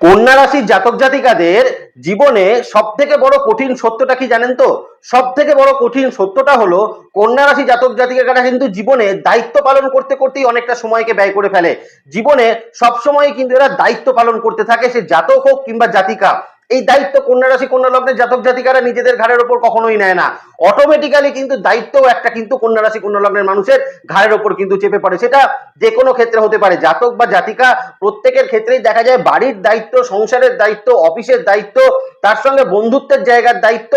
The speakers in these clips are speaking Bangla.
কন্যা রাশির জাতক জাতিকাদের জীবনে সব থেকে বড় কঠিন সত্যটা কি জানেন তো? সব থেকে বড় কঠিন সত্যটা হলো, কন্যা রাশি জাতক জাতিকারা কিন্তু জীবনে দায়িত্ব পালন করতে করতেই অনেকটা সময়কে ব্যয় করে ফেলে। জীবনে সব সময় কিন্তু এরা দায়িত্ব পালন করতে থাকে, সে জাতক হোক কিংবা জাতিকা। এই দায়িত্ব কন্যা রাশি কন্যা লগ্নের জাতক জাতিকারা নিজেদের ঘাড়ের ওপর কখনোই নেয় না। অটোমেটিক্যালি কিন্তু দায়িত্ব একটা কিন্তু কন্যা রাশি কন্যা লগ্নের মানুষের ঘাড়ের ওপর কিন্তু চেপে পড়ে। সেটা যে কোনো ক্ষেত্রে হতে পারে। জাতক বা জাতিকা প্রত্যেকের ক্ষেত্রেই দেখা যায় বাড়ির দায়িত্ব, সংসারের দায়িত্ব, অফিসের দায়িত্ব তার সঙ্গে বন্ধুত্বের জায়গার দায়িত্ব।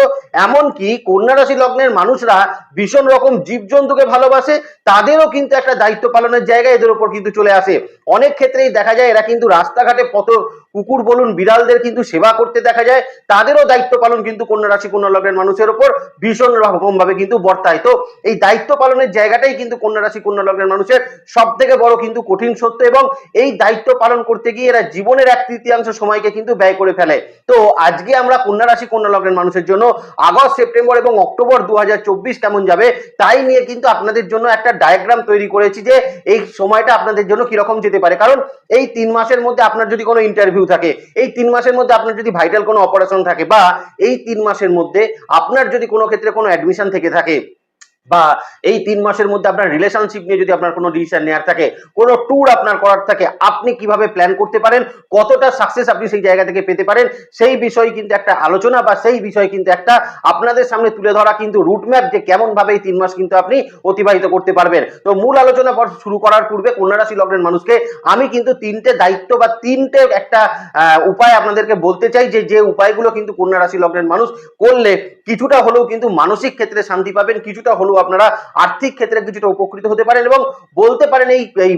এমনকি কন্যা রাশি লগ্নের মানুষরা ভীষণ রকম জীবজন্তুকে ভালোবাসে, তাদেরও কিন্তু একটা দায়িত্ব পালনের জায়গা এদের উপর কিন্তু চলে আসে। অনেক ক্ষেত্রেই দেখা যায় এরা কিন্তু রাস্তাঘাটে পথ কুকুর, বলুন, বিড়ালদের কিন্তু সেবা করতে দেখা যায়। তাদেরও দায়িত্ব পালন কিন্তু কন্যা রাশি কন্যা লগ্নের মানুষের উপর ভীষণ রকম ভাবে কিন্তু বর্তায়। তো এই দায়িত্ব পালনের জায়গাটাই কিন্তু কন্যা রাশি কন্যা লগ্নের মানুষের সব থেকে বড় কিন্তু কঠিন সত্য এবং এই দায়িত্ব পালন করতে গিয়ে এরা জীবনের এক তৃতীয়াংশ সময়কে কিন্তু ব্যয় করে ফেলে। তো আজকে আমরা কন্যা রাশি, কন্যা লগ্নের মানুষের জন্য আগস্ট, সেপ্টেম্বর এবং অক্টোবর দু হাজার চব্বিশ কেমন যাবে, তাই নিয়ে কিন্তু আপনাদের জন্য একটা ডায়াগ্রাম তৈরি করেছি যে এই সময়টা আপনাদের জন্য কীরকম যেতে পারে। কারণ এই তিন মাসের মধ্যে আপনার যদি কোনো ইন্টারভিউ থাকে, এই তিন মাসের মধ্যে আপনার যদি ভাইটাল কোনো অপারেশন থাকে বা এই তিন মাসের মধ্যে আপনার যদি কোনো ক্ষেত্রে কোনো অ্যাডমিশন থেকে থাকে বা এই তিন মাসের মধ্যে আপনার রিলেশনশিপ নিয়ে যদি আপনার কোনো ডিসিশন নেওয়ার থাকে, কোনো ট্যুর আপনার করার থাকে, আপনি কীভাবে প্ল্যান করতে পারেন, কতটা সাকসেস আপনি সেই জায়গা থেকে পেতে পারেন, সেই বিষয়ে কিন্তু একটা আলোচনা বা সেই বিষয়ে কিন্তু একটা আপনাদের সামনে তুলে ধরা কিন্তু রুটম্যাপ যে কেমন ভাবে এই তিন মাস কিন্তু আপনি অতিবাহিত করতে পারবেন। তো মূল আলোচনা শুরু করার পূর্বে কন্যা রাশি লগ্নের মানুষকে আমি কিন্তু তিনটে দায়িত্ব বা তিনটে একটা উপায় আপনাদেরকে বলতে চাই যে যে উপায়গুলো কিন্তু কন্যা রাশি লগ্নের মানুষ করলে কিছুটা হলেও কিন্তু মানসিক ক্ষেত্রে শান্তি পাবেন, কিছুটা হলেও আপনারা আর্থিক ক্ষেত্রে কিছুটা উপকৃত হতে পারেন এবং বলতে পারেন এই এই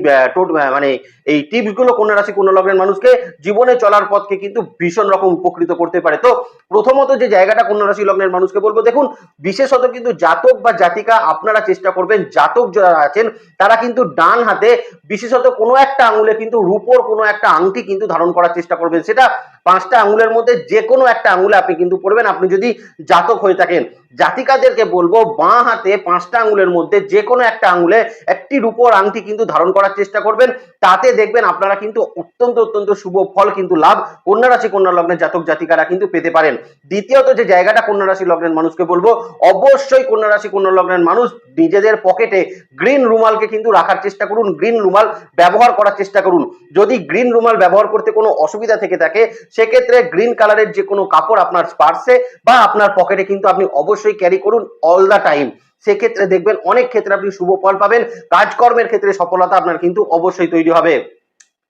মানে এই টিপসগুলো কন্যা রাশি কন্যা লগ্নের মানুষকে জীবনে চলার পথকে কিন্তু ভীষণ রকম উপকৃত করতে পারে। তো প্রথমত যে জায়গাটা কন্যা রাশি লগ্নের মানুষকে বলব, দেখুন, বিশেষত কিন্তু জাতক বা জাতিকা আপনারা চেষ্টা করবেন, জাতক যারা আছেন, তারা কিন্তু ডান হাতে বিশেষত কোনো একটা আঙুলে কিন্তু রূপোর কোনো একটা আংটি কিন্তু ধারণ করার চেষ্টা করবেন। সেটা পাঁচটা আঙুলের মধ্যে যে কোনো একটা আঙুলে আপনি কিন্তু পড়বেন। আপনি যদি জাতক হয়ে থাকেন, জাতিকাদেরকে বলব, বাঁ হাতে পাঁচটা আঙুলের মধ্যে যে কোনো একটা আঙুলে একটি রূপোর আংটি কিন্তু ধারণ করার চেষ্টা করবেন। তাতে দেখবেন আপনারা কিন্তু অত্যন্ত অত্যন্ত শুভ ফল কিন্তু লাভ কন্যা রাশি কন্যা লগ্নের জাতক, জাতিকারা কিন্তু পেতে পারেন। দ্বিতীয়ত যে জায়গাটা কন্যা রাশি লগ্নের মানুষকে বলব, অবশ্যই কন্যা রাশি কন্যা লগ্নের মানুষ নিজেদের পকেটে গ্রিন রুমালকে কিন্তু রাখার চেষ্টা করুন। গ্রিন রুমাল ব্যবহার করার চেষ্টা করুন। যদি গ্রিন রুমাল ব্যবহার করতে কোনো অসুবিধা থেকে থাকে সেক্ষেত্রে গ্রিন কালারের যে কোনো কাপড় আপনার পার্সে বা আপনার পকেটে কিন্তু আপনি অবশ্যই ক্যারি করুন অল দ্য টাইম সেক্ষেত্রে দেখবেন অনেক ক্ষেত্রে আপনি শুভ ফল পাবেন, কাজকর্মের ক্ষেত্রে সফলতা আপনার কিন্তু অবশ্যই তৈরি হবে।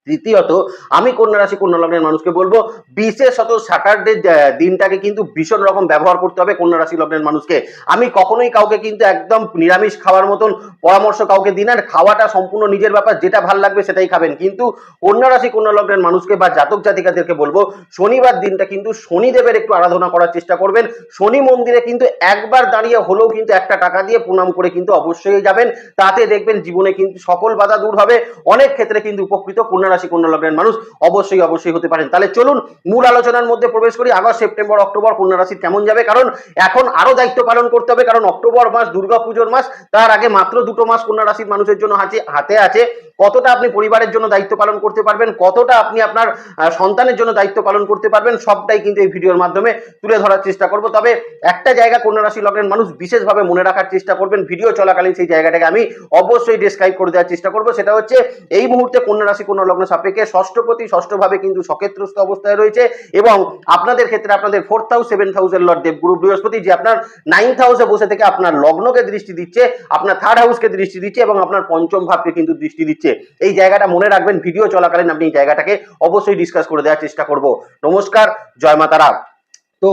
তৃতীয়ত, আমি কন্যা রাশি, কন্যা লগ্নের মানুষকে বলব বিশেষত স্যাটারডে দিনটাকে কিন্তু ভীষণ রকম ব্যবহার করতে হবে কন্যা রাশি, লগ্নের মানুষকে। আমি কখনোই কাউকে কিন্তু একদম নিরামিষ খাওয়ার মতন পরামর্শ কাউকে দিন আর খাওয়াটা সম্পূর্ণ নিজের ব্যাপার, যেটা ভালো লাগবে সেটাই খাবেন। কিন্তু কন্যা রাশি, কন্যা লগ্নের মানুষকে বা জাতক জাতিকাদেরকে বলব, শনিবার দিনটা কিন্তু শনিদেবের একটু আরাধনা করার চেষ্টা করবেন। শনি মন্দিরে কিন্তু একবার দাঁড়িয়ে হলেও কিন্তু একটা টাকা দিয়ে প্রণাম করে কিন্তু অবশ্যই যাবেন। তাতে দেখবেন জীবনে কিন্তু সকল বাধা দূর হবে। অনেক ক্ষেত্রে কিন্তু উপকৃত কন্যা রাশি কন্যা লগ্নের মানুষ অবশ্যই অবশ্যই হতে পারেন। তাহলে চলুন, মূল আলোচনার মধ্যে প্রবেশ করি। আগস্ট, সেপ্টেম্বর, অক্টোবর কন্যা রাশি কেমন যাবে? কারণ এখন আরও দায়িত্ব পালন করতে হবে, কারণ অক্টোবর মাস, দুর্গাপুজোর মাস, তার আগে মাত্র দুটো মাস কন্যা রাশির মানুষের জন্য হাতে হাতে আছে। কতটা আপনি পরিবারের জন্য দায়িত্ব পালন করতে পারবেন, কতটা আপনি আপনার সন্তানের জন্য দায়িত্ব পালন করতে পারবেন, সবটাই কিন্তু এই ভিডিওর মাধ্যমে তুলে ধরার চেষ্টা করব। তবে একটা জায়গা কন্যা রাশি লগ্নের মানুষ বিশেষভাবে মনে রাখার চেষ্টা করবেন, ভিডিও চলাকালীন সেই জায়গাটাকে আমি অবশ্যই ডিসক্রাইব করে দেওয়ার চেষ্টা করব। সেটা হচ্ছে, এই মুহূর্তে কন্যা রাশি কন্যা লগ্ন সাপেক্ষে ষষ্ঠপতি ষষ্ঠভাবে কিন্তু সক্ষেত্রস্থ অবস্থায় রয়েছে এবং আপনাদের ক্ষেত্রে আপনাদের ফোর্থ হাউস সেভেন্থ হাউসের লর্ড দেবগুরু বৃহস্পতি যে আপনার নাইন্থ হাউসে বসে থেকে আপনার লগ্নকে দৃষ্টি দিচ্ছে, আপনার থার্ড হাউসকে দৃষ্টি দিচ্ছে এবং আপনার পঞ্চম ভাবকে কিন্তু দৃষ্টি দিচ্ছে। এই জায়গাটা মনে রাখবেন, ভিডিও চলাকালীন আপনি এই জায়গাটাকে অবশ্যই ডিসকাস করে দেওয়ার চেষ্টা করব। নমস্কার, জয় মাতারা তো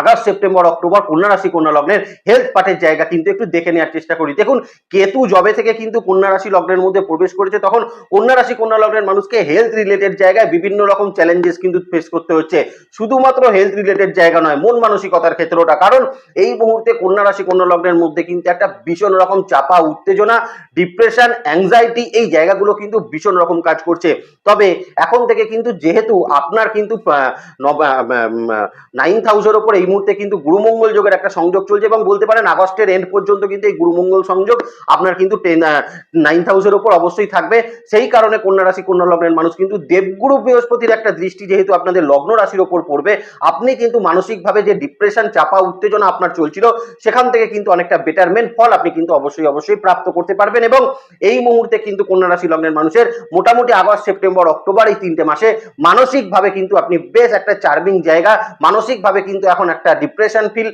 আগস্ট, সেপ্টেম্বর, অক্টোবর কন্যা রাশি কন্যা লগ্নের হেলথ পার্টের জায়গা কিন্তু একটু দেখে নেওয়ার চেষ্টা করি। দেখুন, কেতু জবে থেকে কিন্তু কন্যা রাশি লগ্নের মধ্যে প্রবেশ করেছে, তখন কন্যা রাশি কন্যা লগ্নের মানুষকে হেলথ রিলেটেড জায়গায় বিভিন্ন রকম চ্যালেঞ্জেস কিন্তু ফেস করতে হচ্ছে। শুধুমাত্র হেলথ রিলেটেড জায়গা নয়, মন মানসিকতার ক্ষেত্রটা। কারণ এই মুহূর্তে কন্যা রাশি কন্যা লগ্নের মধ্যে কিন্তু একটা ভীষণ রকম চাপা, উত্তেজনা ডিপ্রেশন অ্যাংজাইটি এই জায়গাগুলো কিন্তু ভীষণ রকম কাজ করছে। তবে এখন থেকে কিন্তু যেহেতু আপনার কিন্তু নাইন হাউসের ওপর এই মুহূর্তে কিন্তু গুরুমঙ্গল যোগের একটা সংযোগ চলছে এবং বলতে পারেন আগস্টের এন্ড পর্যন্ত কিন্তু এই গুরুমঙ্গল সংযোগ আপনার কিন্তু টেন নাইন হাউসের উপর অবশ্যই থাকবে। সেই কারণে কন্যা রাশি, কন্যা লগ্নের মানুষ কিন্তু দেবগুরু বৃহস্পতির একটা দৃষ্টি যেহেতু আপনাদের লগ্ন রাশির ওপর পড়বে, আপনি কিন্তু মানসিকভাবে যে ডিপ্রেশন চাপা, উত্তেজনা আপনার চলছিল, সেখান থেকে কিন্তু অনেকটা বেটারমেন্ট ফল আপনি কিন্তু অবশ্যই অবশ্যই প্রাপ্ত করতে পারবেন এবং এই মুহূর্তে কিন্তু কন্যা রাশি, লগ্নের মানুষের মোটামুটি আগস্ট, সেপ্টেম্বর, অক্টোবর এই তিনটে মাসে মানসিকভাবে কিন্তু আপনি বেশ একটা চার্মিং জায়গা, মানসিকভাবে কিন্তু এখন একটা ডিপ্রেশন ফিল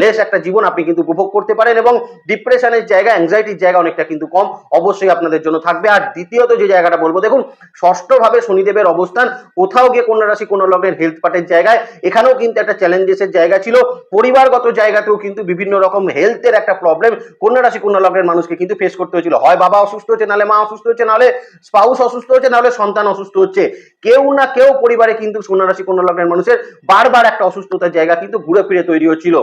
লেস একটা জীবন আপনি কিন্তু উপভোগ করতে পারেন এবং ডিপ্রেশনের জায়গা অ্যাংজাইটির জায়গা অনেকটা কিন্তু কম অবশ্যই আপনাদের জন্য থাকবে। আর দ্বিতীয়ত যে জায়গাটা বলব, দেখুন, ষষ্ঠভাবে শনিদেবের অবস্থান, কোথাও গিয়ে কন্যা রাশি কোন লগ্নের হেলথ পার্টের জায়গায়, এখানেও কিন্তু একটা চ্যালেঞ্জেসের জায়গা ছিল। পরিবারগত জায়গাতেও কিন্তু বিভিন্ন রকম হেলথের একটা প্রবলেম কন্যা রাশি কন্যা লগ্নের মানুষকে কিন্তু ফেস করতে হয়েছিল। হয় বাবা অসুস্থ হচ্ছে, নাহলে মা অসুস্থ হচ্ছে, নাহলে স্পাউস অসুস্থ হচ্ছে, নাহলে সন্তান অসুস্থ হচ্ছে। কেউ না কেউ পরিবারে কিন্তু কন্যা রাশি কন্যা লগ্নের মানুষের বারবার একটা অসুস্থতার জায়গা কিন্তু ঘুরে ফিরে তৈরি হচ্ছিল।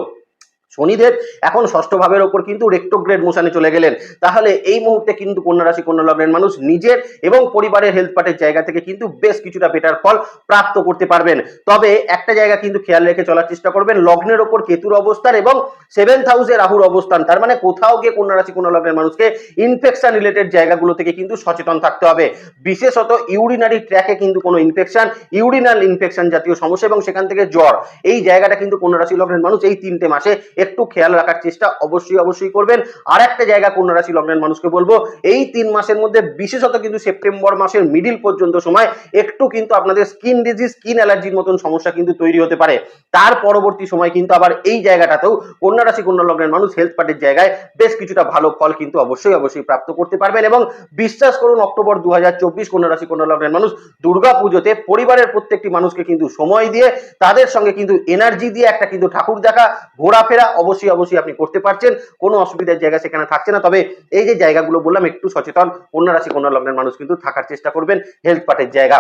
শনিদেব এখন ষষ্ঠ ভাবের ওপর কিন্তু রেক্টোগ্রেড মোশনে চলে গেলেন। তাহলে এই মুহূর্তে কিন্তু কন্যা রাশি কন্যা লগ্নের মানুষ নিজের এবং পরিবারের হেলথ পার্টের জায়গা থেকে কিন্তু বেশ কিছুটা বেটার ফল প্রাপ্ত করতে পারবেন। তবে একটা জায়গা কিন্তু খেয়াল রেখে চলার চেষ্টা করবেন, লগ্নের ওপর কেতুর অবস্থান এবং সেভেন্থ হাউসে রাহুর অবস্থান। তার মানে কোথাও গিয়ে কন্যা রাশি কন্যা লগ্নের মানুষকে ইনফেকশন রিলেটেড জায়গাগুলো থেকে কিন্তু সচেতন থাকতে হবে। বিশেষত ইউরিনারি ট্র্যাকে কিন্তু কোনো ইনফেকশন ইউরিনাল ইনফেকশন জাতীয় সমস্যা এবং সেখান থেকে জ্বর, এই জায়গাটা কিন্তু কন্যা রাশি লগ্নের মানুষ এই তিনটে মাসে একটু খেয়াল রাখার চেষ্টা অবশ্যই অবশ্যই করবেন। আর একটা জায়গা কন্যা রাশি লগ্নের মানুষকে বলব, এই তিন মাসের মধ্যে বিশেষত কিন্তু সেপ্টেম্বর মাসের মিডিল পর্যন্ত সময় একটু কিন্তু আপনাদের স্কিন ডিজিজ স্কিন অ্যালার্জির মতন সমস্যা কিন্তু তৈরি হতে পারে। তার পরবর্তী সময় কিন্তু আবার এই জায়গাটাতেও কন্যা রাশি কন্যা লগ্নের মানুষ হেলথ পার্টির জায়গায় বেশ কিছুটা ভালো ফল কিন্তু অবশ্যই অবশ্যই প্রাপ্ত করতে পারবেন এবং বিশ্বাস করুন, অক্টোবর দু হাজার চব্বিশ কন্যা রাশি কন্যা লগ্নের মানুষ দুর্গা পুজোতে পরিবারের প্রত্যেকটি মানুষকে কিন্তু সময় দিয়ে তাদের সঙ্গে কিন্তু এনার্জি দিয়ে একটা কিন্তু ঠাকুর দেখা, ঘোরাফেরা অবশ্যই অবশ্যই আপনি করতে পারছেন। কোনো অসুবিধার জায়গা সেখানে থাকছে না। তবে এই যে জায়গাগুলো বললাম, একটু সচেতন। কন্যা রাশি কন্যা লগ্নের মানুষ কিন্তু থাকার চেষ্টা করবেন। হেলথ পার্টের জায়গা।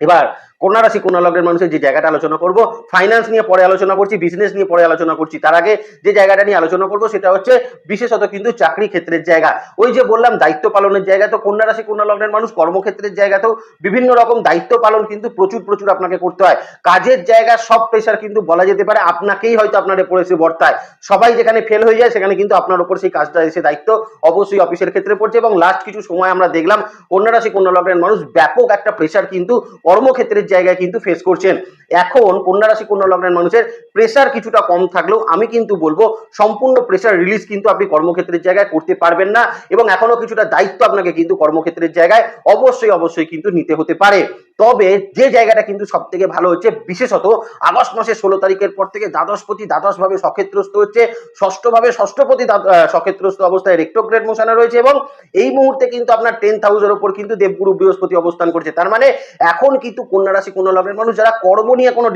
এবার কন্যা রাশি কন্যা লগ্নের মানুষের যে জায়গাটা আলোচনা করব ফাইন্যান্স নিয়ে পরে আলোচনা করছি বিজনেস নিয়ে পরে আলোচনা করছি, তার আগে যে জায়গাটা নিয়ে আলোচনা করব সেটা হচ্ছে বিশেষত কিন্তু চাকরি ক্ষেত্রের জায়গা। ওই যে বললাম দায়িত্ব পালনের জায়গা তো কন্যা রাশি কন্যা লগ্নের মানুষ কর্মক্ষেত্রের জায়গাতেও বিভিন্ন রকম দায়িত্ব পালন কিন্তু প্রচুর প্রচুর আপনাকে করতে হয়। কাজের জায়গা সব প্রেশার কিন্তু বলা যেতে পারে, আপনাকেই হয়তো আপনার উপরে এসে বর্তায়। সবাই যেখানে ফেল হয়ে যায়, সেখানে কিন্তু আপনার উপর সেই কাজটা এসে দায়িত্ব অবশ্যই অফিসের ক্ষেত্রে পড়ছে এবং লাস্ট কিছু সময় আমরা দেখলাম কন্যা রাশি কন্যা লগ্নের মানুষ ব্যাপক একটা প্রেশার কিন্তু কর্মক্ষেত্রের জায়গায় কিন্তু ফেস করছেন। এখন কন্যা রাশি, কন্যা লগ্নের মানুষের প্রেশার কিছুটা কম থাকলেও আমি কিন্তু বলব, সম্পূর্ণ প্রেশার রিলিজ কিন্তু আপনি কর্মক্ষেত্রের জায়গায় করতে পারবেন না এবং এখনও কিছুটা দায়িত্ব আপনাকে কিন্তু কর্মক্ষেত্রের জায়গায় অবশ্যই অবশ্যই কিন্তু নিতে হতে পারে। তবে যে জায়গাটা কিন্তু সব থেকে ভালো হচ্ছে, বিশেষত আগস্ট মাসের ষোলো তারিখের পর থেকে দ্বাদশপতি দ্বাদশভাবে সক্ষেত্রস্থ হচ্ছে, ষষ্ঠভাবে ষষ্ঠপতি সক্ষেত্রস্থ অবস্থায় রেক্টোগ্রেড মোশনে রয়েছে এবং এই মুহূর্তে কিন্তু আপনার টেন্থ হাউসের ওপর কিন্তু দেবগুরু বৃহস্পতি অবস্থান করছে। তার মানে এখন কিন্তু কন্যা রাশি লগ্নের মানুষ যারা কর্ম নিয়ে কোনো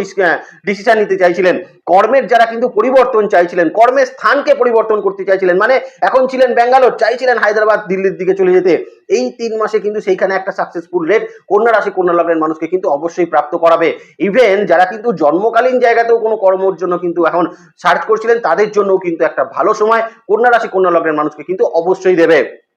ডিসিশন নিতে চাইছিলেন, কর্মের যারা কিন্তু পরিবর্তন চাইছিলেন, কর্মের স্থানকে পরিবর্তন করতে চাইছিলেন মানে এখন ছিলেন ব্যাঙ্গালোর, চাইছিলেন হায়দ্রাবাদ, দিল্লির দিকে চলে যেতে, এই তিন মাসে কিন্তু সেইখানে একটা সাকসেসফুল রেট কন্যা রাশি, কন্যা মানুষকে কিন্তু অবশ্যই প্রাপ্ত করাবে। ইভেন যারা কিন্তু জন্মকালীন জায়গাতেও কোনো কর্মর জন্য কিন্তু এখন সার্চ করছিলেন, তাদের জন্যও কিন্তু একটা ভালো সময়। কন্যা রাশি কন্যা লগ্নের মানুষকে কিন্তু অবশ্যই দেবে।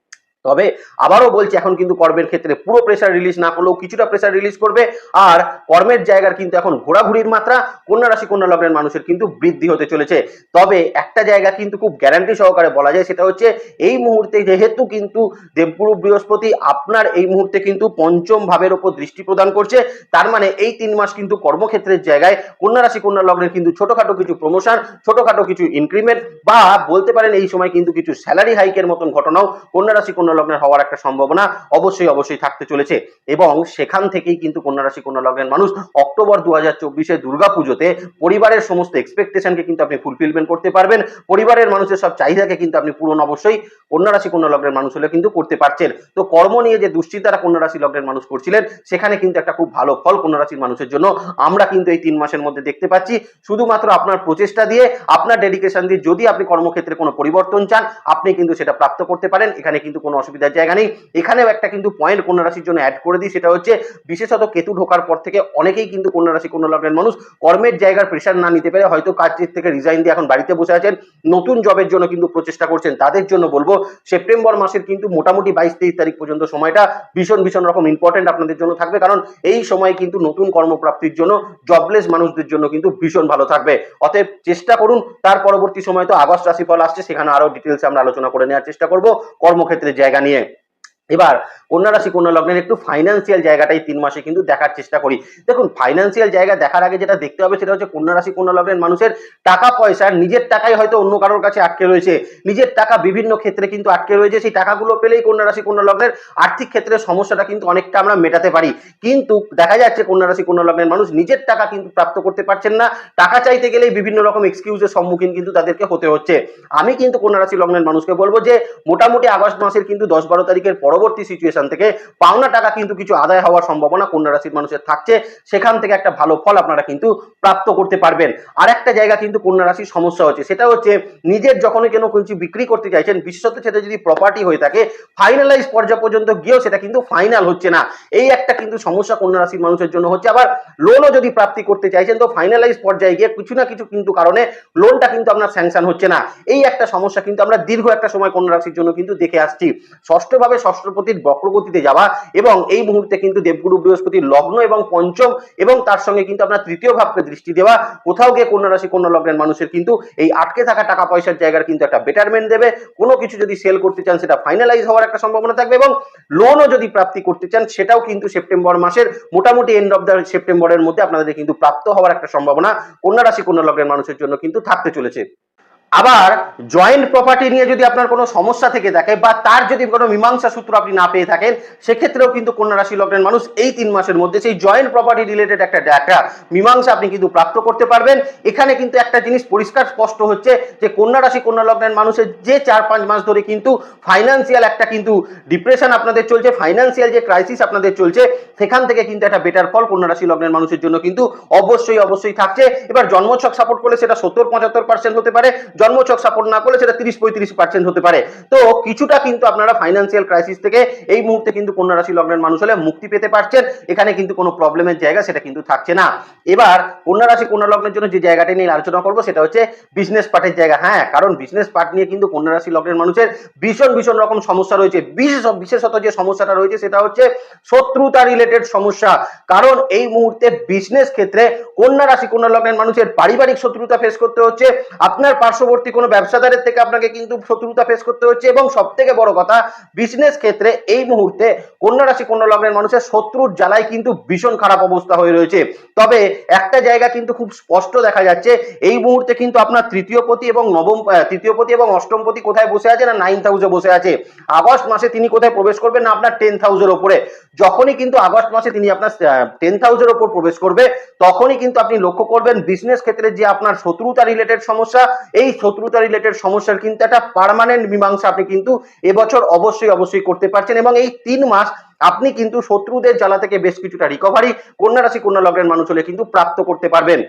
তবে আবারও বলছি, এখন কিন্তু কর্মের ক্ষেত্রে পুরো প্রেশার রিলিজ না করলেও কিছুটা প্রেশার রিলিজ করবে। আর কর্মের জায়গার কিন্তু এখন ঘোরাঘুরির মাত্রা কন্যা রাশি, কন্যা লগ্নের মানুষের কিন্তু বৃদ্ধি হতে চলেছে। তবে একটা জায়গা কিন্তু খুব গ্যারান্টি সহকারে বলা যায়, সেটা হচ্ছে এই মুহূর্তে যেহেতু কিন্তু দেবগুরু বৃহস্পতি আপনার এই মুহূর্তে কিন্তু পঞ্চম ভাবের ওপর দৃষ্টি প্রদান করছে। তার মানে এই তিন মাস কিন্তু কর্মক্ষেত্রের জায়গায় কন্যা রাশি, কন্যা লগ্নের কিন্তু ছোটখাটো কিছু প্রমোশন ছোটখাটো কিছু ইনক্রিমেন্ট বা বলতে পারেন এই সময় কিন্তু কিছু স্যালারি হাইকের মতন ঘটনাও কন্যা রাশি, কন্যা লগ্নের হওয়ার একটা সম্ভাবনা অবশ্যই অবশ্যই থাকতে চলেছে। এবং সেখান থেকেই কিন্তু কন্যা রাশি কন্যা লগ্নের মানুষ অক্টোবর দু হাজার চব্বিশে দুর্গা পুজোতে পরিবারের সমস্ত এক্সপেকটেশনকে কিন্তু আপনি ফুলফিলমেন্ট করতে পারবেন। পরিবারের মানুষের সব চাহিদাকে কিন্তু আপনি পূরণ অবশ্যই কন্যা রাশি কন্যা লগ্নের মানুষ হলে কিন্তু করতে পারছেন। তো কর্ম নিয়ে যে দুশ্চিন্তারা কন্যা রাশি লগ্নের মানুষ করছিলেন, সেখানে কিন্তু একটা খুব ভালো ফল কন্যা রাশির মানুষের জন্য আমরা কিন্তু এই তিন মাসের মধ্যে দেখতে পাচ্ছি। শুধুমাত্র আপনার প্রচেষ্টা দিয়ে, আপনার ডেডিকেশন দিয়ে যদি আপনি কর্মক্ষেত্রে কোনো পরিবর্তন চান, আপনি কিন্তু সেটা প্রাপ্ত করতে পারেন। এখানে কিন্তু কোনো অসুবিধার জায়গা নেই। এখানেও একটা কিন্তু পয়েন্ট কন্যা রাশির জন্য অ্যাড করে দিই, সেটা হচ্ছে বিশেষত কেতু ঢোকার পর থেকে অনেকেই কিন্তু কন্যা রাশি কন্যা লগ্নের মানুষ কর্মের জায়গার প্রেশার না নিতে পেরে হয়তো কাজের থেকে রিজাইন দিয়ে এখন বাড়িতে বসে আছেন। নতুন জবের জন্য কিন্তু প্রচেষ্টা করছেন। তাদের জন্য বলব, সেপ্টেম্বর মাসের কিন্তু মোটামুটি বাইশ তেইশ তারিখ পর্যন্ত সময়টা ভীষণ ভীষণ রকম ইম্পর্টেন্ট আপনাদের জন্য থাকবে। কারণ এই সময় কিন্তু নতুন কর্মপ্রাপ্তির জন্য জবলেস মানুষদের জন্য কিন্তু ভীষণ ভালো থাকবে। অতএব চেষ্টা করুন, তার পরবর্তী সময় তো আগস্ট রাশিফল আসছে, সেখানে আরও ডিটেলসে আমরা আলোচনা করে নেওয়ার চেষ্টা করব। কর্মক্ষেত্রের জায়গা নিয়ে এবার কন্যা রাশি কন্যা লগ্নের একটু ফাইন্যান্সিয়াল জায়গাটাই তিন মাসে কিন্তু দেখার চেষ্টা করি। দেখুন ফাইন্যান্সিয়াল জায়গা দেখার আগে যেটা দেখতে হবে সেটা হচ্ছে কন্যা রাশি কন্যা লগ্নের মানুষের টাকা পয়সা, নিজের টাকাই হয়তো অন্য কারোর কাছে আটকে রয়েছে। নিজের টাকা বিভিন্ন ক্ষেত্রে কিন্তু আটকে রয়েছে। সেই টাকাগুলো পেলেই কন্যা রাশি কন্যা লগ্নের আর্থিক ক্ষেত্রে সমস্যাটা কিন্তু অনেকটা আমরা মেটাতে পারি। কিন্তু দেখা যাচ্ছে কন্যা রাশি কন্যা লগ্নের মানুষ নিজের টাকা কিন্তু প্রাপ্ত করতে পারছেন না। টাকা চাইতে গেলেই বিভিন্ন রকম এক্সকিউজের সম্মুখীন কিন্তু তাদেরকে হতে হচ্ছে। আমি কিন্তু কন্যা রাশি লগ্নের মানুষকে বলব যে মোটামুটি আগস্ট মাসের কিন্তু দশ বারো তারিখের পরবর্তী সিচুয়েশন থেকে পাওনা টাকা কিন্তু কিছু আদায় হওয়ার সম্ভাবনা কন্যা রাশির মানুষের থাকছে। সেখান থেকে একটা ভালো ফল আপনারা কিন্তু প্রাপ্ত করতে পারবেন। আর একটা জায়গা কিন্তু কন্যা রাশির সমস্যা হচ্ছে, সেটা হচ্ছে নিজের যখনই কোনো কিছু বিক্রি করতে চাইছেন, বিশেষত সেটা যদি প্রপার্টি হয়ে থাকে ফাইনালাইজ পর্যায় পর্যন্ত গিয়েও সেটা কিন্তু ফাইনাল হচ্ছে না। এই একটা কিন্তু সমস্যা কন্যা রাশির মানুষের জন্য হচ্ছে। আবার লোনও যদি প্রাপ্তি করতে চাইছেন, তো ফাইনালাইজ পর্যায়ে গিয়ে কিছু না কিছু কিন্তু কারণে লোনটা কিন্তু আপনার স্যাংশন হচ্ছে না। এই একটা সমস্যা কিন্তু আমরা দীর্ঘ একটা সময় কন্যা রাশির জন্য কিন্তু দেখে আসছি। ষষ্ঠভাবে ষষ্ঠপতির বক্রগতিতে যাওয়া এবং এই মুহূর্তে কিন্তু দেবগুরু বৃহস্পতি লগ্ন এবং পঞ্চম এবং তার সঙ্গে কিন্তু আপনার তৃতীয় ভাবকে দৃষ্টি দেওয়া। কোথাও গিয়ে কন্যা রাশি কন্যা লগ্নের মানুষের কিন্তু এই আটকে থাকা টাকা পয়সার জায়গার কিন্তু একটা বেটারমেন্ট দেবে। কোনো কিছু যদি সেল করতে চান, সেটা ফাইনালাইজ হওয়ার একটা সম্ভাবনা থাকবে এবং লোনও যদি প্রাপ্তি করতে চান, সেটাও কিন্তু সেপ্টেম্বর মাসের মোটামুটি এন্ড অফ দ্য সেপ্টেম্বরের মধ্যে আপনাদের কিন্তু প্রাপ্ত হওয়ার একটা সম্ভাবনা কন্যা রাশি কন্যা লগ্নের মানুষের জন্য কিন্তু থাকতে চলেছে। আবার জয়েন্ট প্রপার্টি নিয়ে যদি আপনার কোনো সমস্যা থেকে থাকে বা তার যদি কোনো মীমাংসা সূত্র আপনি না পেয়ে থাকেন, সেক্ষেত্রেও কিন্তু কন্যা রাশি লগ্নের মানুষ এই তিন মাসের মধ্যে সেই জয়েন্ট প্রপার্টি রিলেটেড একটা ডাটা মীমাংসা আপনি কিন্তু প্রাপ্ত করতে পারবেন। এখানে কিন্তু একটা জিনিস পরিষ্কার স্পষ্ট হচ্ছে যে কন্যা রাশি কন্যা লগ্নের মানুষের যে চার পাঁচ মাস ধরে কিন্তু ফাইন্যান্সিয়াল একটা কিন্তু ডিপ্রেশন আপনাদের চলছে ফাইন্যান্সিয়াল যে ক্রাইসিস আপনাদের চলছে, সেখান থেকে কিন্তু একটা বেটার ফল কন্যা রাশি লগ্নের মানুষের জন্য কিন্তু অবশ্যই অবশ্যই থাকছে। এবার জন্মছক সাপোর্ট করলে সেটা সত্তর, পঁচাত্তর পার্সেন্ট হতে পারে। জন্মছক সাপোর্ট না করলে সেটা তিরিশ পঁয়ত্রিশ পার্সেন্ট হতে পারে। তো কিছুটা কিন্তু আপনারা ফাইন্যান্সিয়াল ক্রাইসিস থেকে এই মুহূর্তে কিন্তু কন্যা রাশি লগ্নের মানুষ হলে মুক্তি পেতে পারছেন। এখানে কিন্তু কোনো প্রবলেমের জায়গা সেটা কিন্তু থাকছে না। এবার কন্যা রাশি কন্যা লগ্নের জন্য যে জায়গাটা নিয়ে আলোচনা করব সেটা হচ্ছে বিজনেস পার্টের জায়গা। হ্যাঁ কারণ বিজনেস পার্ট নিয়ে কিন্তু কন্যা রাশি লগ্নের মানুষের ভীষণ ভীষণ রকম সমস্যা রয়েছে। বিশেষ বিশেষত যে সমস্যাটা রয়েছে সেটা হচ্ছে শত্রুতা রিলেটেড সমস্যা। কারণ এই মুহূর্তে বিজনেস ক্ষেত্রে কন্যা রাশি কন্যা লগ্নের মানুষের পারিবারিক শত্রুতা ফেস করতে হচ্ছে। আপনার পার্শ্ববর্তী কোনো ব্যবসাদারের থেকে আপনাকে কিন্তু শত্রুতা ফেস করতে হচ্ছে। এবং সব থেকে বড় কথা বিজনেস ক্ষেত্রে এই মুহূর্তে কন্যা রাশি কন্যা লগ্নের মানুষের শত্রুর জ্বালায় কিন্তু ভীষণ খারাপ অবস্থা হয়ে রয়েছে। তবে একটা জায়গা কিন্তু খুব স্পষ্ট দেখা যাচ্ছে, এই মুহূর্তে কিন্তু আপনার তৃতীয় পতি এবং নবম তৃতীয় পতি এবং অষ্টম পতি কোথায় বসে আছে না নাইন হাউসে বসে আছে? আগস্ট মাসে তিনি কোথায় প্রবেশ করবেন না আপনার টেন্থ হাউসের ওপরে? যখনই কিন্তু আগস্ট মাসে তিনি আপনার টেন্থ হাউসের ওপর প্রবেশ করবে, তখনই কিন্তু আপনি লক্ষ্য করবেন বিজনেস ক্ষেত্রে যে আপনার শত্রুতা রিলেটেড সমস্যা, এই শত্রুতা রিলেটেড সমস্যার কিন্তু একটা পারমানেন্ট মীমাংসা আপনি কিন্তু এবছর অবশ্যই অবশ্যই করতে পারছেন এবং এই তিন মাস আপনি কিন্তু শত্রুদের জ্বালা থেকে বেশ কিছুটা রিকভারি কন্যা রাশি, কন্যা লগ্নের মানুষ হলে কিন্তু প্রাপ্ত করতে পারবেন।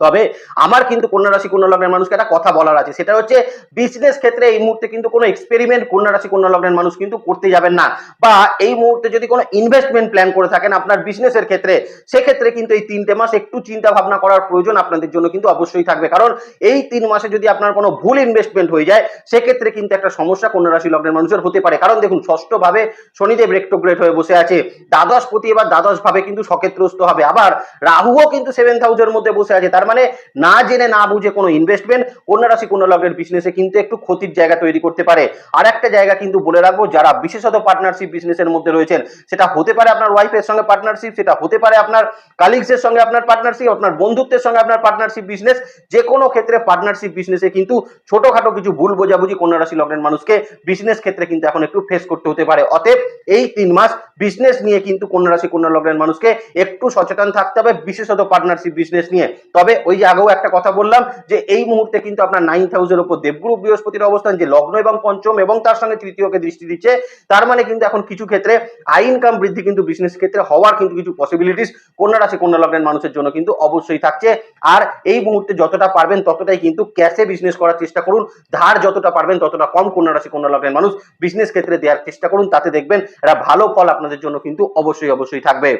তবে আমার কিন্তু কন্যা রাশি কন্যা লগ্নের মানুষকে একটা কথা বলার আছে। সেটা হচ্ছে বিজনেস ক্ষেত্রে এই মুহূর্তে কিন্তু কোনো এক্সপেরিমেন্ট কন্যা রাশি কন্যা লগ্নের মানুষ কিন্তু করতে যাবেন না। বা এই মুহূর্তে যদি কোনো ইনভেস্টমেন্ট প্ল্যান করে থাকেন আপনার বিজনেসের ক্ষেত্রে, সেক্ষেত্রে কিন্তু এই তিনটে মাস একটু চিন্তা ভাবনা করার প্রয়োজন আপনাদের জন্য কিন্তু অবশ্যই থাকবে। কারণ এই তিন মাসে যদি আপনার কোনো ভুল ইনভেস্টমেন্ট হয়ে যায়, সেক্ষেত্রে কিন্তু একটা সমস্যা কন্যা রাশি লগ্নের মানুষের হতে পারে। কারণ দেখুন ষষ্ঠ ভাবে শনিদেব রেক্টোগ্রেট হয়ে বসে আছে। দ্বাদশ প্রতি এবার দ্বাদশ ভাবে কিন্তু সক্ষেত্রস্ত হবে। আবার রাহুও কিন্তু সেভেন্থ হাউসের মধ্যে বসে আছে। তার মানে না জেনে না বুঝে কোনো ইনভেস্টমেন্ট কন্যা রাশি কন্যা লগ্নের বিজনেসে কিন্তু একটু ক্ষতির জায়গা তৈরি করতে পারে। আর একটা জায়গা কিন্তু বলে রাখব, যারা বিশেষত পার্টনারশিপ বিজনেসের মধ্যে রয়েছেন, সেটা হতে পারে আপনার ওয়াইফের সঙ্গে পার্টনারশিপ সেটা হতে পারে আপনার কালিগসের সঙ্গে আপনার পার্টনারশিপ আপনার বন্ধুত্বের সঙ্গে আপনার পার্টনারশিপ বিজনেস যে কোনো ক্ষেত্রে পার্টনারশিপ বিজনেসে কিন্তু ছোটখাটো কিছু ভুল বোঝাবুঝি কন্যা রাশি লগ্নের মানুষকে বিজনেস ক্ষেত্রে কিন্তু এখন একটু ফেস করতে হতে পারে। অতএব এই তিন মাস বিজনেস নিয়ে কিন্তু কন্যা রাশি কন্যা লগ্নের মানুষকে একটু সচেতন থাকতে হবে, বিশেষত পার্টনারশিপ বিজনেস নিয়ে। তবে ওই যে আগেও একটা কথা বললাম যে এই মুহূর্তে কিন্তু আপনার নাইন্থ হাউসের উপর দেবগুরু বৃহস্পতির অবস্থান যে লগ্ন এবং পঞ্চম এবং তার সঙ্গে তৃতীয়কে দৃষ্টি দিচ্ছে, তার মানে কিন্তু এখন কিছু ক্ষেত্রে আই ইনকাম বৃদ্ধি কিন্তু বিজনেস ক্ষেত্রে হওয়ার কিন্তু কিছু পসিবিলিটিস কন্যা রাশি, কন্যা লগ্নের মানুষের জন্য কিন্তু অবশ্যই থাকছে। আর এই মুহূর্তে যতটা পারবেন ততটাই কিন্তু ক্যাশে বিজনেস করার চেষ্টা করুন। ধার যতটা পারবেন ততটা কম কন্যা রাশি, কন্যা লগ্নের মানুষ বিজনেস ক্ষেত্রে দেওয়ার চেষ্টা করুন। তাতে দেখবেন একটা ভালো ফল আপনাদের জন্য কিন্তু অবশ্যই অবশ্যই থাকবে।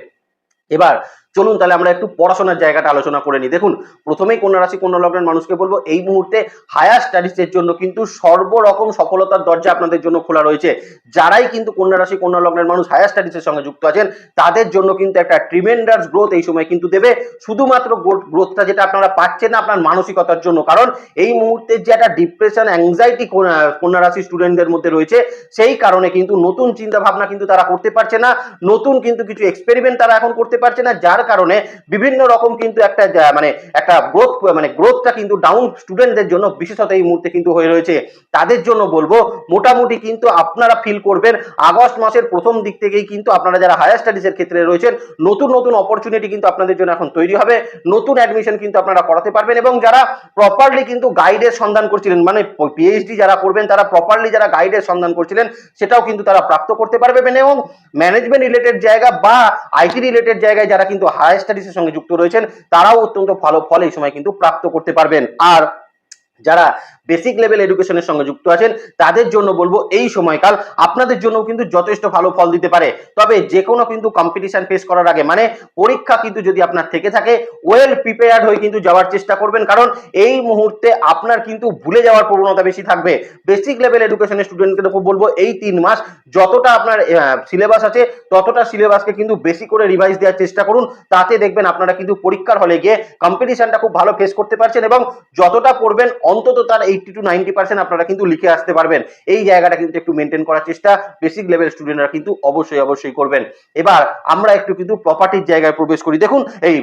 এবার চলুন তাহলে আমরা একটু পড়াশোনার জায়গাটা আলোচনা করে নিই। দেখুন, প্রথমেই কন্যা রাশি, কন্যা লগ্নের মানুষকে বলব, এই মুহূর্তে হায়ার স্টাডিজের জন্য কিন্তু সর্বরকম সফলতার দরজা আপনাদের জন্য খোলা রয়েছে। যারাই কিন্তু কন্যা রাশি, কন্যা লগ্নের মানুষ হায়ার স্টাডিজের সঙ্গে যুক্ত আছেন, তাদের জন্য কিন্তু একটা ট্রিমেন্ডাস গ্রোথ এই সময় কিন্তু দেবে। শুধুমাত্র গ্রোথটা যেটা আপনারা পাচ্ছেন না আপনার মানসিকতার জন্য, কারণ এই মুহূর্তে যে একটা ডিপ্রেশন অ্যাংজাইটি কন্যা রাশি স্টুডেন্টদের মধ্যে রয়েছে, সেই কারণে কিন্তু নতুন চিন্তা ভাবনা কিন্তু তারা করতে পারছে না, নতুন কিন্তু কিছু এক্সপেরিমেন্ট তারা এখন করতে পারছে না, যার কারণে বিভিন্ন রকম কিন্তু একটা মানে একটা গ্রোথ মানে গ্রোথটা কিন্তু ডাউন স্টুডেন্টদের জন্য বিশেষত এই মুহূর্তে কিন্তু হয়ে রয়েছে। তাদের জন্য বলব, মোটামুটি কিন্তু আপনারা ফিল করবেন, আগস্ট মাসের প্রথম দিক থেকেই কিন্তু আপনারা যারা হায়ার স্টাডিজের ক্ষেত্রে রয়েছেন, নতুন নতুন অপরচুনিটি কিন্তু আপনাদের জন্য এখন তৈরি হবে। নতুন অ্যাডমিশন কিন্তু আপনারা করাতে পারবেন এবং যারা প্রপারলি কিন্তু গাইডের সন্ধান করছিলেন মানে পিএইচডি যারা করবেন, তারা প্রপারলি যারা গাইডের সন্ধান করছিলেন, সেটাও কিন্তু তারা প্রাপ্ত করতে পারবেন এবং ম্যানেজমেন্ট রিলেটেড জায়গা বা আইটি রিলেটেড জায়গায় যারা কিন্তু হায়ার স্টাডিজের সঙ্গে যুক্ত রয়েছেন, তারাও অত্যন্ত ভালো ফল এই সময় কিন্তু প্রাপ্ত করতে পারবেন। আর যারা বেসিক লেভেল এডুকেশনের সঙ্গে যুক্ত আছেন, তাদের জন্য বলব এই সময়কাল আপনাদের জন্য কিন্তু যথেষ্ট ভালো ফল দিতে পারে। তবে যে কোনো কিন্তু কম্পিটিশন ফেস করার আগে মানে পরীক্ষা কিন্তু যদি আপনার থেকে থাকে ওয়েল প্রিপেয়ার্ড হয়ে কিন্তু যাওয়ার চেষ্টা করবেন। কারণ এই মুহূর্তে আপনার কিন্তু ভুলে যাওয়ার প্রবণতা বেশি থাকবে। বেসিক লেভেল এডুকেশনের স্টুডেন্টকে তো বলব, এই তিন মাস যতটা আপনার সিলেবাস আছে, ততটা সিলেবাসকে কিন্তু বেশি করে রিভাইজ দেওয়ার চেষ্টা করুন। তাতে দেখবেন আপনারা কিন্তু পরীক্ষার হলে গিয়ে কম্পিটিশনটা খুব ভালো ফেস করতে পারছেন এবং যতটা পড়বেন অন্তত তার এইটটি টু নাইনটি পার্সেন্ট আপনারা কিন্তু লিখে আসতে পারবেন। এই জায়গাটা কিন্তু একটু মেনটেন করার চেষ্টা বেসিক লেভেল স্টুডেন্টরা কিন্তু অবশ্যই অবশ্যই করবেন। এবার আমরা একটু কিন্তু প্রপার্টির জায়গায় প্রবেশ করি। দেখুন, এই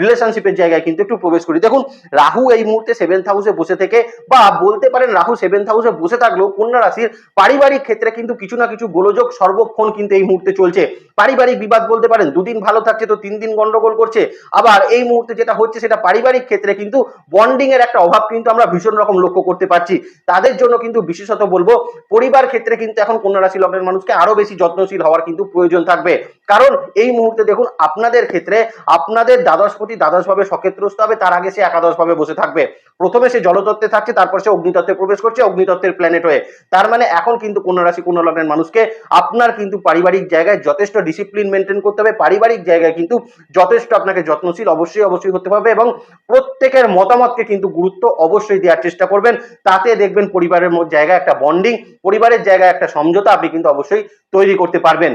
রিলেশনশিপের জায়গায় কিন্তু একটু প্রবেশ করি। দেখুন, রাহু এই মুহূর্তে সেভেন্থ হাউসে বসে থেকে, বা বলতে পারেন রাহু সেভেন্থ হাউসে বসে থাকলেও কন্যা রাশির পারিবারিক ক্ষেত্রে কিন্তু কিছু না কিছু গোলযোগ সর্বক্ষণ কিন্তু এই মুহূর্তে চলছে। পারিবারিক বিবাদ বলতে পারেন, দুদিন ভালো থাকছে তো তিন দিন গন্ডগোল করছে। আবার এই মুহূর্তে যেটা হচ্ছে, সেটা পারিবারিক ক্ষেত্রে কিন্তু বন্ডিং এর একটা অভাব কিন্তু আমরা ভীষণ রকম লক্ষ্য করতে পারছি। তাদের জন্য কিন্তু বিশেষত বলব, পরিবার ক্ষেত্রে কিন্তু এখন কন্যা রাশি লগ্নের মানুষকে আরও বেশি যত্নশীল হওয়ার কিন্তু প্রয়োজন থাকবে। কারণ এই মুহূর্তে দেখুন, আপনাদের ক্ষেত্রে আপনাদের দ্বাদশপতি দ্বাদশ ভাবে সক্ষেত্রস্ত হবে, তার আগে সে একাদশ ভাবে বসে থাকবে। প্রথমে সে জলতত্ত্বে থাকছে, তারপর সে অগ্নিতত্ত্বে প্রবেশ করছে, অগ্নিতত্ত্বের প্ল্যানেট হয়ে। তার মানে এখন কিন্তু কন্যা রাশি, কন্যা লগ্নের মানুষকে আপনার কিন্তু পারিবারিক জায়গায় যথেষ্ট ডিসিপ্লিন মেনটেন করতে হবে। পারিবারিক জায়গায় কিন্তু যথেষ্ট আপনাকে যত্নশীল অবশ্যই অবশ্যই হতে হবে এবং প্রত্যেকের মতামতকে কিন্তু গুরুত্ব অবশ্যই দেওয়ার চেষ্টা করবেন। তাতে দেখবেন পরিবারের জায়গায় একটা বন্ডিং পরিবারের জায়গায় একটা সমঝোতা আপনি কিন্তু অবশ্যই তৈরি করতে পারবেন।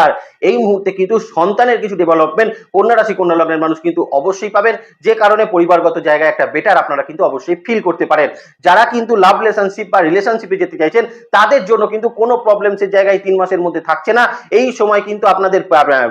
আর এই মুহূর্তে কিন্তু সন্তানের কিছু ডেভেলপমেন্ট কন্যা রাশি, কন্যা লগ্নের মানুষ কিন্তু অবশ্যই পাবেন। যে কারণে পরিবারগত জায়গায় একটা বেটার আপনারা কিন্তু অবশ্যই ফিল করতে পারেন। যারা কিন্তু লাভ রিলেশনশিপ বা রিলেশনশিপে যেতে চাইছেন, তাদের জন্য কিন্তু কোনো প্রবলেমসের জায়গায় তিন মাসের মধ্যে থাকছে না। এই সময় কিন্তু আপনাদের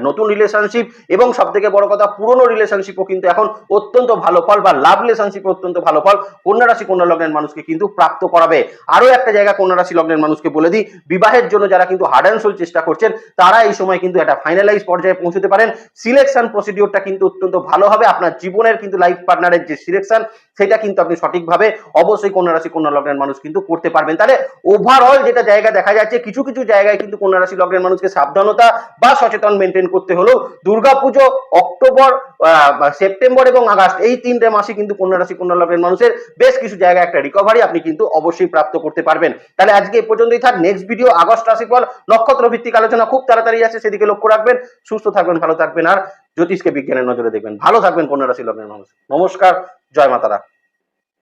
নতুন রিলেশনশিপ এবং সব থেকে বড় কথা, পুরনো রিলেশনশিপও কিন্তু এখন অত্যন্ত ভালো ফল বা লাভ রিলেশনশিপ অত্যন্ত ভালো ফল কন্যা রাশি, কন্যা লগ্নের মানুষকে কিন্তু প্রাপ্ত করাবে। আরও একটা জায়গা কন্যা রাশি, লগ্নের মানুষকে বলে দিই, বিবাহের জন্য যারা কিন্তু হার্ড অ্যান্ড সোল চেষ্টা করছেন, তারা এই সময় কিন্তু একটা ফাইনালাইজ পর্যায়ে পৌঁছতে পারেন। সিলেকশন প্রসিডিওরটা কিন্তু অত্যন্ত ভালো হবে। আপনার জীবনের কিন্তু লাইফ পার্টনারের যে সিলেকশন সেটা কিন্তু আপনি সঠিকভাবে অবশ্যই কন্যা রাশি, কন্যা লগ্নের মানুষ কিন্তু করতে পারবেন। তাহলে ওভারঅল যেটা জায়গা দেখা যাচ্ছে, কিছু কিছু জায়গায় কিন্তু কন্যা রাশি, লগ্নের মানুষকে সাবধানতা বা সচেতন মেনটেন করতে হলেও দুর্গাপুজো, অক্টোবর সেপ্টেম্বর এবং আগস্ট, এই তিনটে মাসে কিন্তু কন্যা রাশি, কন্যা লগ্নের মানুষের বেশ কিছু জায়গায় একটা রিকভারি আপনি কিন্তু অবশ্যই প্রাপ্ত করতে পারবেন। তাহলে আজকে এই পর্যন্তই থাক। নেক্সট ভিডিও আগস্ট রাশিফল নক্ষত্র ভিত্তিক আলোচনা। খুব তাড়াতাড়ি আছে, সেদিকে লক্ষ্য রাখবেন, সুস্থ থাকবেন, ভালো থাকবেন, আর জ্যোতিষকে বিজ্ঞানের নজরে দেখবেন। ভালো থাকবেন কন্যা রাশি লগ্নের মানুষ। নমস্কার, জয় মাতারা।